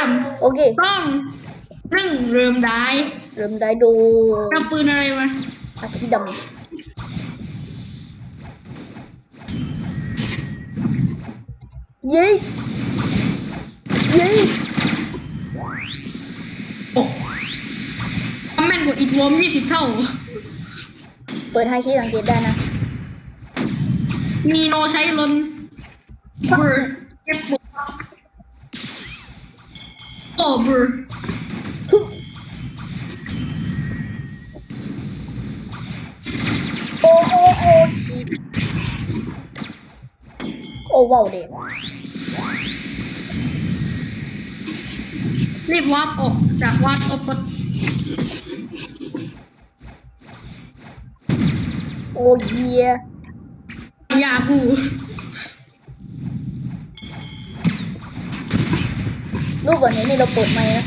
ามโอเค ต้องหนึ่งเริ่มได้เริ่มได้ดูนำปืนอะไรมาอาคีดำยิงยิงโอ้ความแม่นกว่าอีกวอมยี่สิบเท่า เปิดให้คีสังเกตได้นะ มีโนใช้ลนพักเบอร์เก็บ บุกโอ้เบอร์โอ้โอ้โอ้ชีโอ้ว้าวเด็กรีบวาร์ปออกจากวาร์ปออกก็โอ้เยียยากู รูปแบบนี้นี่เราเปิดไหมค์นะ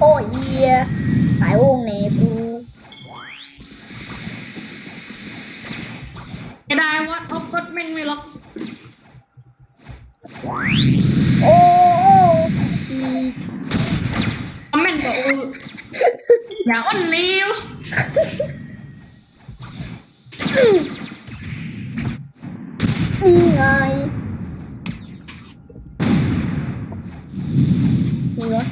โอ้เยียหายวงเนปูจะได้วาร์ปออกก็แม่งไม่ล็อกโอ้โอ้ชีความแม่นกว่าโอ้อย่าอ้อนเลี้ยวนี่ไง นี่วะ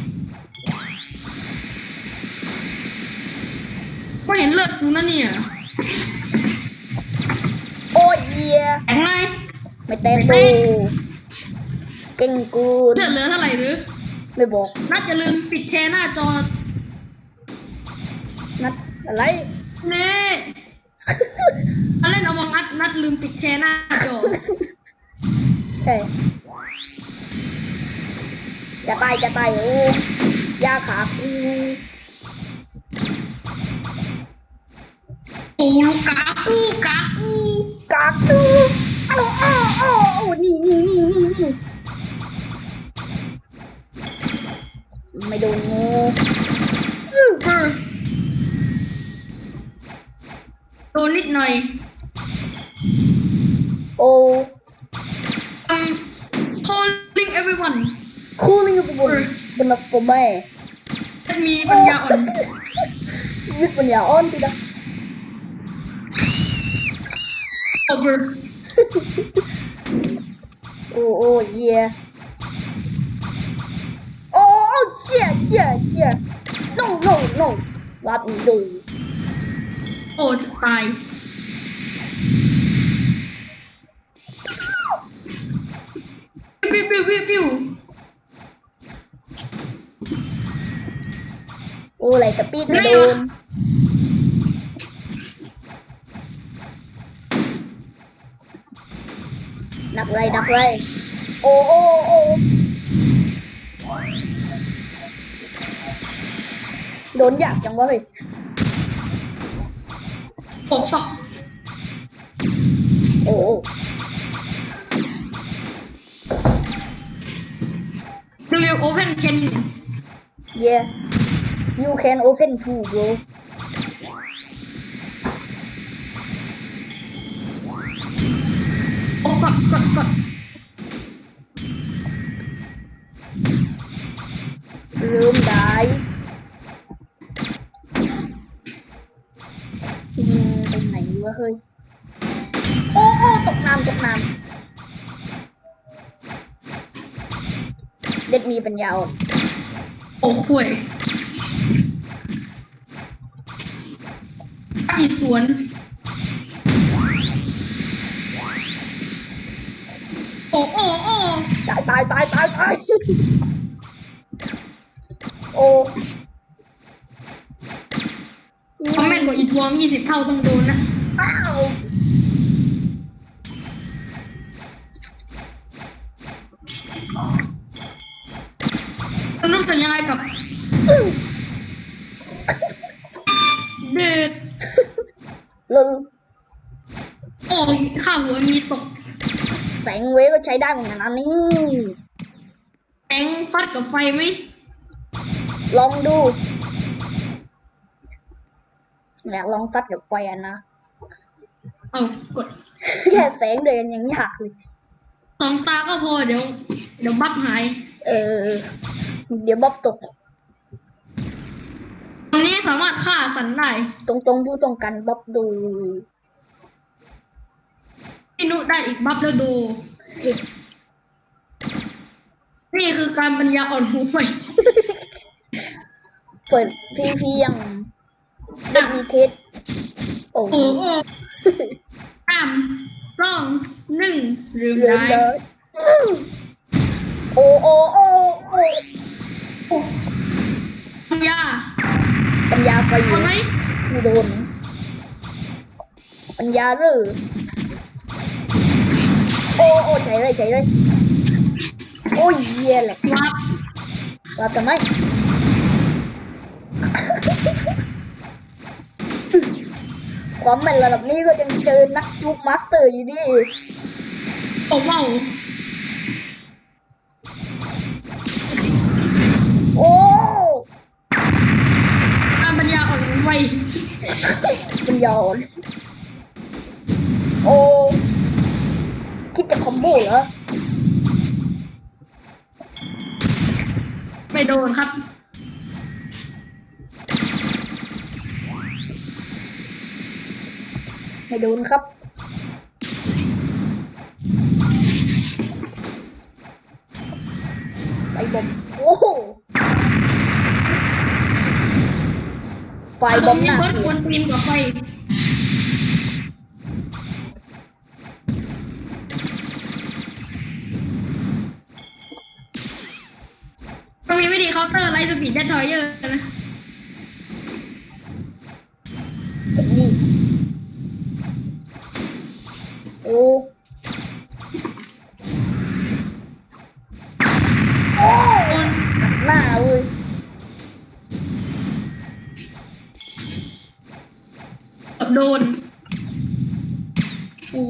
ก็เห็นเลือดกูนะเนี่ยโอ้เยียแข็งไงไม่เต้นดูเก่งกูดเลือดเหลือเท่าไหร่หรือ ไม่บอกน่าจะลืมปิดแชร์หน้าจอ นัดอะไรเน่มาเล่นเอาวังอัดนัดลืมปิดแชร์หน้าจอ ใช่ จะตายจะตายโอ้ยาขากูโอ้ลูกากูกากูกากตูเอ้าเอ้าเอ้าเอ้นี่นี่นี่นี่นี่ไม่โดนงูเออโดนนิดหน่อย โอ้ um calling everyone คูลิ่งกับบนบนนับผมแม่จะมีปัญญาอ่อน ยึดปัญญาอ่อนทีละ over โอ้โอ้เย่โอ้โอ้เชี่ยเชี่ยเชี่ย no no no วัดนี้ดูโอ้จะตายปิ้วปิ้วปิ้วปิ้ว โอ้ไรสปีดไม่โดนดักไรดักไรโอ้โอ้โอ้โดนยากจังวะเฮ้ยโอ้ฟักโอ้โอ้ดูวิวโอเพนเคน yeah you can open too bro โอ้ฟักฟักฟักเริ่มได้ยิงไปไหนวะเฮ้ยโอ้โอ้ตกน้ำตกน้ำเด็ดมีปัญญาอ่อนโอ้ห่วย อีสวนโอ้โอ้โอ้ตายตายตายตายตายโอ้คอมเมนต์กว่าอีกวอร์มยี่สิบเท่าต้องโดนนะอ้าวแล้ว เลยโอ้ข้าหัวมีตกแสงเวฟก็ใช้ได้เหมือนกันนะนี่แองฟัดกับไฟไหมลองดูอยากลองซัดกับไฟอะนะเอากดแค่แสงเดินยังยากเลยสองตาก็พอเดี๋ยว เดี๋ยวบัฟหาย เออ เดี๋ยวบ๊อบตกตรงนี้ สามารถฆ่าสันได้ตรงตรงๆดูตรงกันบ๊อบดูพี่นุได้อีกบัฟแล้วดู นี่คือการปัญญาอ่อนหูไปเปิดพีพียังไม่มีเทสโอ้โหโอ้โหสามสองหนึ่งลืมเรื่อได้งเลยโอ้โอ้โอ้โอ้ปัญญา ปัญญาไฟเอาไหมไม่โดนปัญญาหรือ โอ้โอ้ใช่เลยใช่เลยโอ้ยเหี้ยแหละวับว่าทำไมความแม่นระดับนี้ก็ยังเจอนักจุกมาสเตอร์อยู่ดิโอ้เมาโอ้ การปัญญาอ่อนหู ไปมันยอนโอ้คิดจะคอมโบเหรอไม่โดนครับไม่โดนครับไปบอมโอ้ ไฟบอมหน้าเบิร์ดเสีคยวนตีนกับไฟมันมีวิธีเคาน์เตอร์ไลท์สปีดเดททอยเยอร์นะ เอ็ดดี้โอ้โอ้ โดน หน้าเว้ย กับ โดน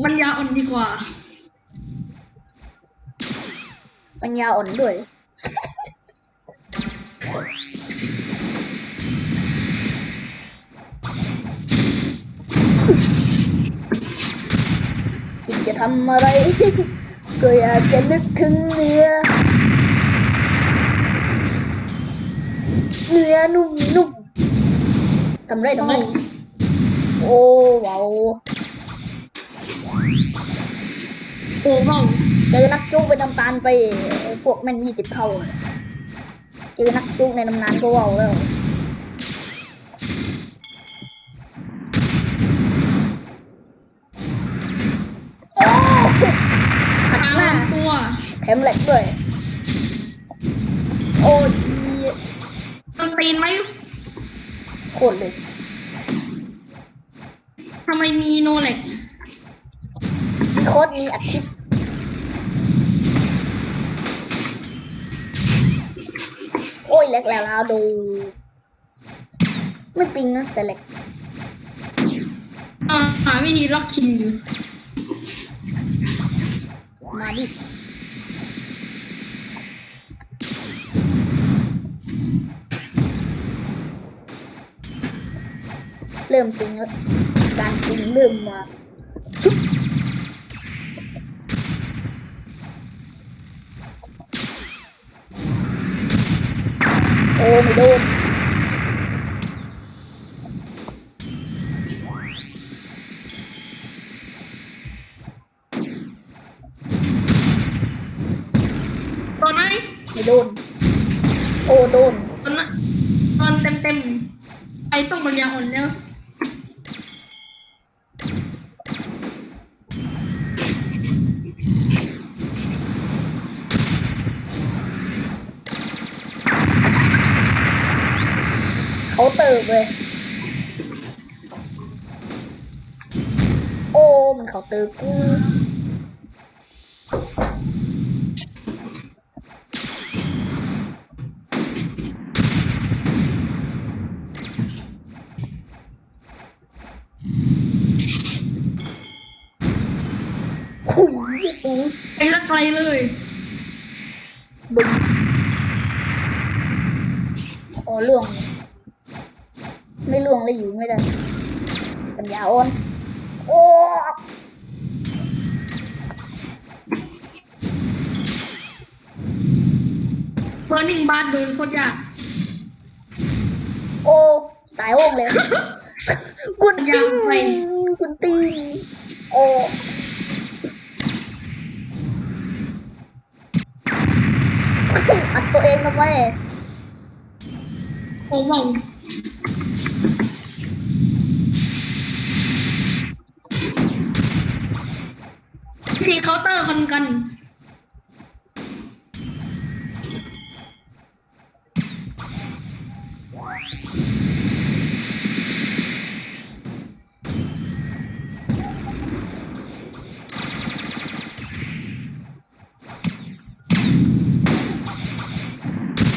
ปัญญาอ่อนดีกว่า ปัญญาอ่อนด้วย คิดจะทำอะไร ก็อยากจะนึกถึงเนื้อ เนื้อนุ่มนุ่มทำไรทำไร โอ้ว้าวโอ้เมาเจอนักจุกไปน้ำตาลไป พวกแม่นยี่สิบเท่าเลยเจอนักจุกในตำนานก็ว้าวแล้วโอ้หักทางหน้าลำตัวแถมเหล็กด้วย โอ้ยต้นตีนไหมโคตรเลยทำไมมีโนเล็กมีโคตรมีอาทิตย์โอ้ยแหลกแล้วลาดู ไม่ปิงนะแต่เล็กอ่าหาวิธีล็อกคินอยู่ มาดิ เริ่มปิงแล้วการปิงเริ่มมาโอ้ไม่โดนตอนไหนไม่โดน โอ้โดนตอนนั้นตอนเต็มเต็มๆไอต้องปัญญาอ่อนแล้ว เขาเติบเลย โอ้ มันเขาเติบกูคุยสูงไปละไกลเลยบึงโอ้ล่วง ไม่ล่วงเลยอยู่ไม่ได้ ปัญญาอ่อน โอ้เบอร์นิ่งบาสโดนโคตรยากโอ้ตายโอ่งเลยกุนยัติ้งไงงกุนติ้งโอ้อัดตัวเองทำไมโอ้ว้าวที อร์คนกัน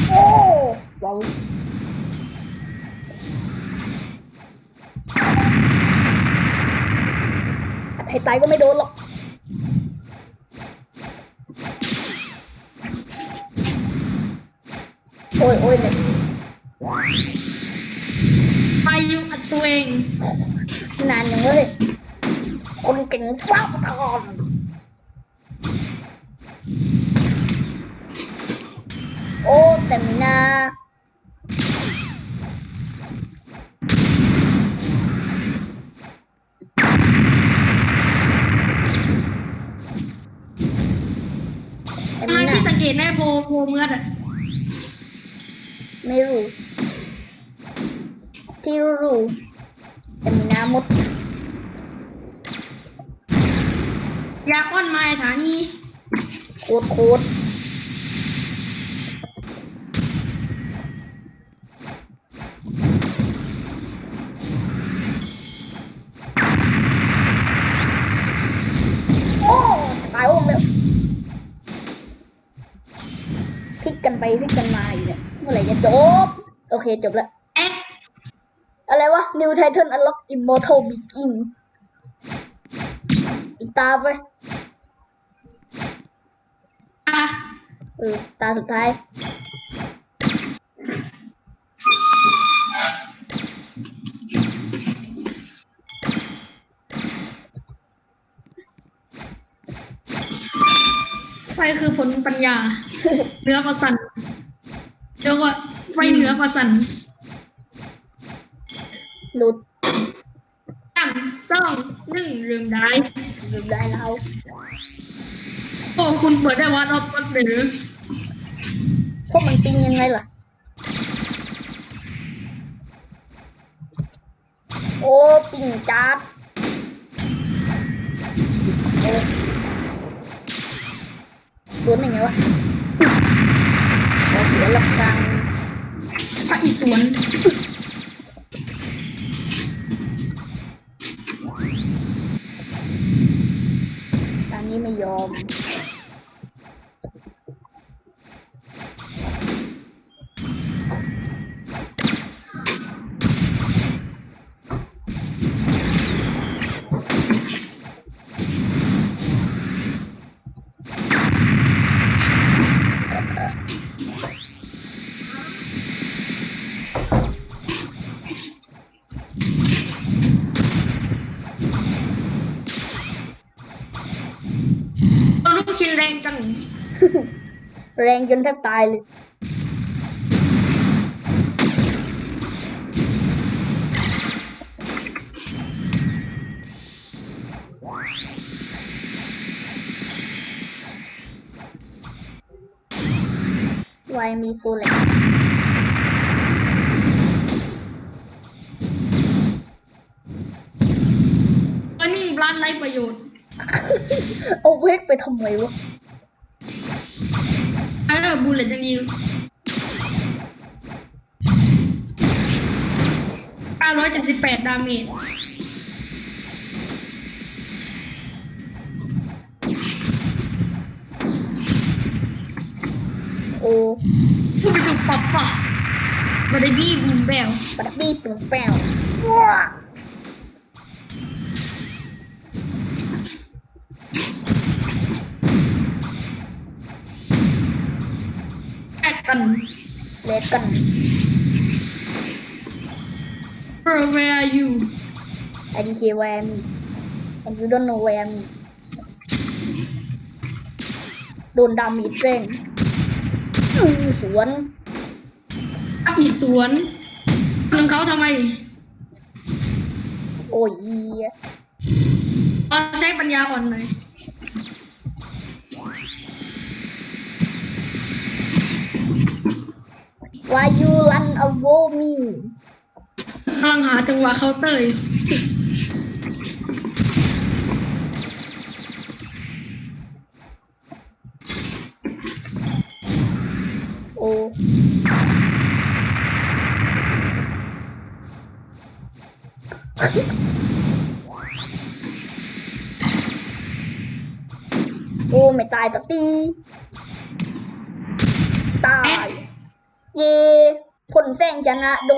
โอ้ว้าวให้ตายก็ไม่โดนหรอก คนเก่งฟ้าทอนโอ้แต่มีนาแต่ทำไมมีนาที่สังเกตได้โพโพเมื่ออะไม่รู้ที่รู้รู้แต่มีนาหมด ยาอ้อนไม้ฐานีโคตรโคตรโอ้ตายโอ้งแล้วพลิกกันไปพลิกกันมาอยู่เนี่ยเมื่อไหร่จะจบ โอเคจบแล้วแอ๊ะอะไรวะ New Titan Unlock Immortal Begin อีก ตาไปอะเออตาสุดท้ายไฟคือผลปัญญาเหนือกว่าสันเรียกว่าไฟเหนือกว่าสันหลุดสาม สองหนึ่งลืมได้หลุดได้แล้ว โอ้คุณเปิดได้วัดออฟวัดหรือพวกมันปิงยังไงล่ะ โอ้ปิงจัดโอ้โดนยังไงวะโอ้เสียหลักกลางพระอิศวร นนี้ไม่ยอม ชิ้นแรงจัง แรงจนแทบตายเลยวายมีโซเล็กตัวนิ่งบลันไรประโยชน์ เอาเวกไปทำไมวะเออบูเลตยังดี978 ดาเมจโอ้ผู้ไปดูปับปะบาร์บี้บูมแบลปัดบี้ปุ่งแป้วว้า แอดกันเลดกัน Bro where are you IDK where me and you don't know where me โดนดามีดแรงอือสวนอีสวนนึงเขาทำไม โอ้ยเหี้ย เอาใช้ปัญญาอ่อนหน่อย วายูรันอโวมีกำลังหาจังหวะเคาน์เตอร์อยู่โอ้โอ้ ไม่ตายสักทีตาย เย่ผลแซงชนะโด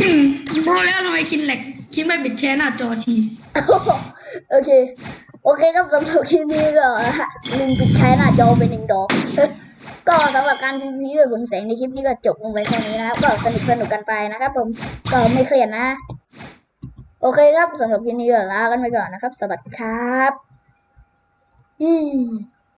อืมรู้แล้วทำไมคินแหลกคิดไม่ปิดแชร์หน้าจอที โอเค โอเคครับสำหรับคลิปนี้ก็ลืมปิดใช้หน้าจอไปหนึ่งดอก ก็สำหรับการพิมพ์พีด้วยผลแสงในคลิปนี้ก็จบลงไปแค่นี้นะครับก็สนุกสนุกกันไปนะครับผมก็ไม่เครียดนะ โอเคครับสำหรับคลิปนี้ก็ลากันไปก่อนนะครับ สวัสดีครับอี